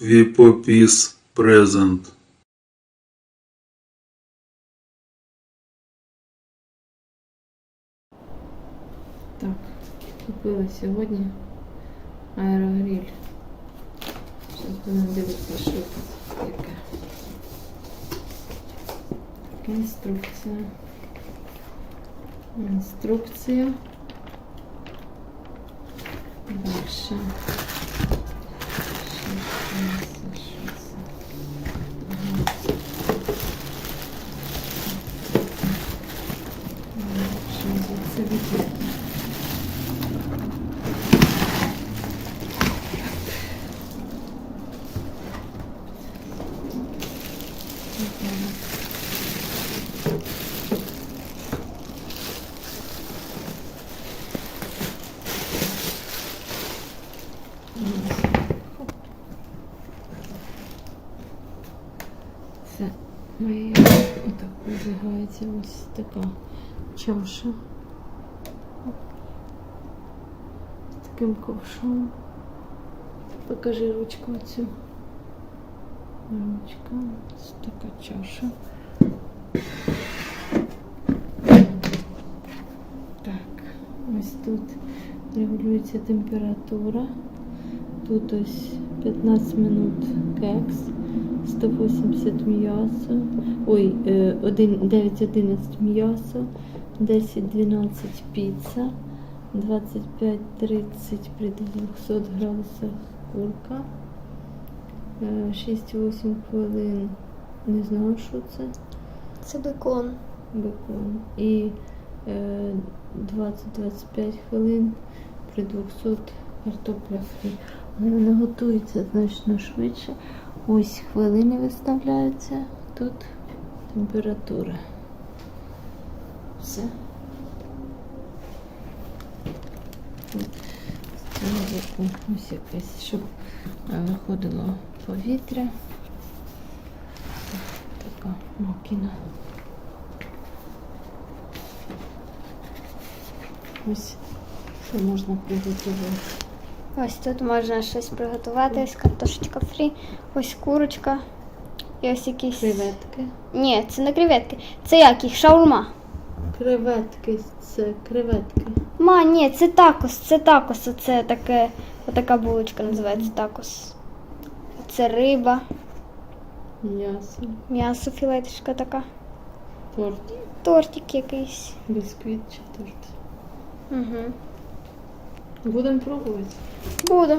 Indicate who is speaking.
Speaker 1: Віпопіс презент.
Speaker 2: Так, купила сьогодні аерогриль. Зараз будемо дивитися, що тут таке. Інструкція. Інструкція. Дальше. Що це, що це? Ага. Що це відео? Це моя отак вибігається ось така чаша. З таким ковшом. Покажи ручку оцю. Ручка, ось така чаша. Так, ось тут регулюється температура. Тут ось 15 минут кекс, 180 м'ясо, ой, е, 9-11 м'ясо, 10-12 піца, 25-30 при 200 градусах курка, е, 6-8 хвилин, не знаю, що це,
Speaker 3: Це бекон.
Speaker 2: бекон, і е, 20-25 хвилин при 200 картопля фрі. Але вона готується значно швидше. Ось хвилини виставляються. Тут температура. Все. З цього боку ось якесь, щоб е, виходило повітря. Така макіна. Ось що можна приготувати.
Speaker 3: Ось тут можна щось приготувати. Ось картошечка фрі, ось курочка. І ось якісь.
Speaker 2: Креветки.
Speaker 3: Ні, це не креветки. Це як їх? Шаурма.
Speaker 2: Креветки, це креветки.
Speaker 3: Ма, ні, це такос, це такос. Це таке, отака булочка називається такос. Це риба,
Speaker 2: М'ясо,
Speaker 3: м'ясо, філеточка така.
Speaker 2: торт,
Speaker 3: Тортик якийсь.
Speaker 2: бісквіт чи торт.
Speaker 3: Угу.
Speaker 2: Будемо пробувати.
Speaker 3: Буду.